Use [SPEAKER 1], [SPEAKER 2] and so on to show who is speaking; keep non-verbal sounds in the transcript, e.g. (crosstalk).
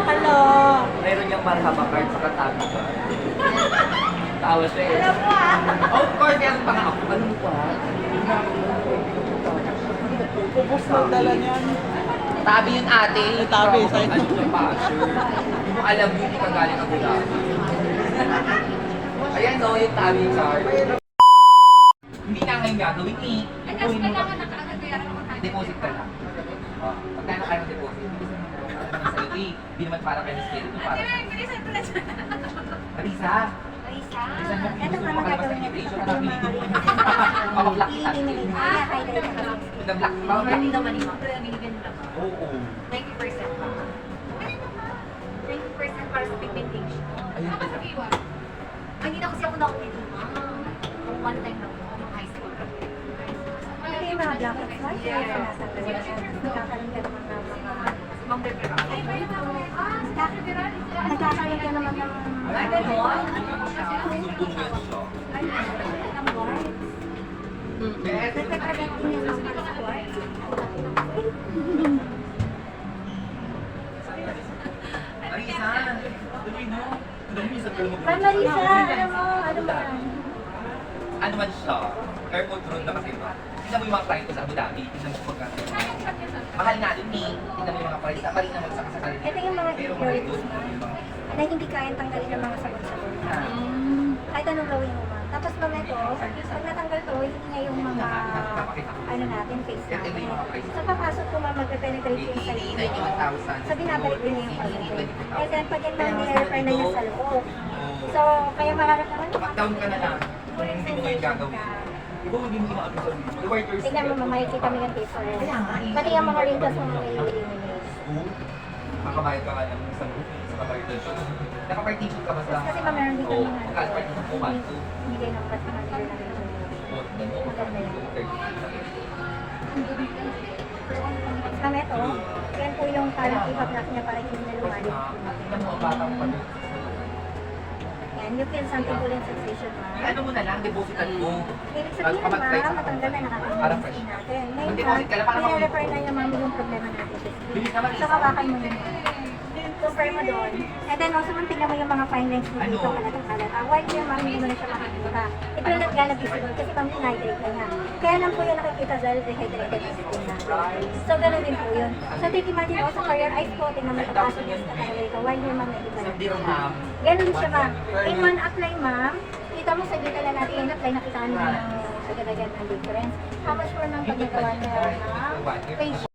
[SPEAKER 1] Hello.
[SPEAKER 2] Meron niyang marhaba card sa katabi ka. (laughs) Tawa siya eh.
[SPEAKER 1] Alam mo ah.
[SPEAKER 2] Of course, meron pa nga ako. Ano pa?
[SPEAKER 1] Pupus ng dala niyan.
[SPEAKER 2] Tabi yun ate.
[SPEAKER 1] Tabi,
[SPEAKER 2] Ano
[SPEAKER 1] sa'yo.
[SPEAKER 2] yung passion? Hindi mo alam yun, hindi ka galing ako lang. (laughs) Ayan no, yung tabi card. Hindi na ngayon gagawin eh.
[SPEAKER 3] Kasi
[SPEAKER 2] Ipunin mo
[SPEAKER 3] kailangan
[SPEAKER 2] pa.
[SPEAKER 3] na kaagad kaya ako makakain.
[SPEAKER 2] Deposit ka lang. Oh, Pagkano kayo ng deposit? Sa'yo eh. Hindi naman para kayo scared. Ito para.
[SPEAKER 3] Ate, bilisan ko na siya.
[SPEAKER 2] Marisa.
[SPEAKER 3] Marisa.
[SPEAKER 2] Mo.
[SPEAKER 4] Ito pa magagawin
[SPEAKER 2] ng
[SPEAKER 4] natin sa
[SPEAKER 2] Ano
[SPEAKER 4] mga
[SPEAKER 2] pinili? Makablak kita.
[SPEAKER 4] Kaya highlight ka lang.
[SPEAKER 2] Nag-block ka ba?
[SPEAKER 3] Hindi naman yung mga binibigyan lang.
[SPEAKER 2] Oo.
[SPEAKER 3] 90% pa. 90% para sa pigmentation.
[SPEAKER 2] Ayun.
[SPEAKER 3] Ay, hindi na kasi ako nakapili, ma'am. Kung one time lang
[SPEAKER 4] Nagkakaroon din yung mga white.
[SPEAKER 2] Marisa. Tuloy mo.
[SPEAKER 4] Alam mo, ano
[SPEAKER 2] man siya? Airport road na kasi ba? Tingnan mo yung mga client ko sa Abu Dhabi. Tingnan mo pagka. Mahal natin eh. Tingnan mo yung mga price. Mali naman sa kasakali.
[SPEAKER 4] Ito yung mga
[SPEAKER 2] Pero mahal doon.
[SPEAKER 4] Na hindi kayang tanggalin ng mga sabon-sabon.
[SPEAKER 2] Ah.
[SPEAKER 4] Kahit anong gawin mo, ma'am. Tapos ma'am, ito, pag natanggal to, hindi niya yung mga, ano natin, face natin. So, papasok ko ma'am, magpe-penetrate yung sa.
[SPEAKER 2] 91,000.
[SPEAKER 4] So, binabalik din niya yung quality. And then, pag yan ma'am,
[SPEAKER 2] Kaya
[SPEAKER 4] nire-refer na niya sa loob. So, kaya mararamdaman mo,
[SPEAKER 2] Lockdown ka na lang. Kung hindi mo ngayon gagawin. Iba hindi mo inaabot sa video. The workers.
[SPEAKER 4] Tingnan mo, makikita mo yung difference.
[SPEAKER 2] Eh.
[SPEAKER 4] Pati yung mga wrinkles mo, may eliminate.
[SPEAKER 2] Makabayad ka nga ng isang sa kapartition. Nakapartition ka ba sa...
[SPEAKER 4] Kasi ma'am, meron din kami
[SPEAKER 2] Oo.
[SPEAKER 4] na-
[SPEAKER 2] Magkano partition mo? One, two.
[SPEAKER 4] Hindi kayo ng mas mga leader na rin.
[SPEAKER 2] Tingnan mo. Magkano yung thirty.
[SPEAKER 4] Ma'am, ito, yan po yung parang ipa-block niya para hindi na lumalik.
[SPEAKER 2] Ah, ang batang pa
[SPEAKER 4] Yan, you feel something cooling sensation, ma'am.
[SPEAKER 2] Ano mo na lang, depositan mo.
[SPEAKER 4] Ibig sabihin, ma'am, matanggal na
[SPEAKER 2] fresh.
[SPEAKER 4] natin. Ngayon,
[SPEAKER 2] Mag-deposit ka
[SPEAKER 4] ma'am,
[SPEAKER 2] parang mag-
[SPEAKER 4] nire-refer na niya, ma'am, yung problema natin.
[SPEAKER 2] Bilis naman,
[SPEAKER 4] So, kawakan mo yun. Compare mo doon. And then also, ma'am, tingnan mo yung mga lines mo
[SPEAKER 2] Ano?
[SPEAKER 4] dito, kalatang kalat. Ah, white yung ma'am, hindi mo na siya makikita. Ito yung nagganap visible kasi ma'am, hydrate na niya. Kaya lang po yung nakikita dahil dehydrated na skin natin. So, ganun din po yun. So, take imagine also for your eyes po, tingnan mo yung passages na talaga ito. While yung na.
[SPEAKER 2] dirham.
[SPEAKER 4] Ganun siya, ma'am. In one apply, ma'am, kita mo sa dito na natin yung apply, nakita mo na ng agad-agad difference. How much for ma'am pag nagawa niya ng facial?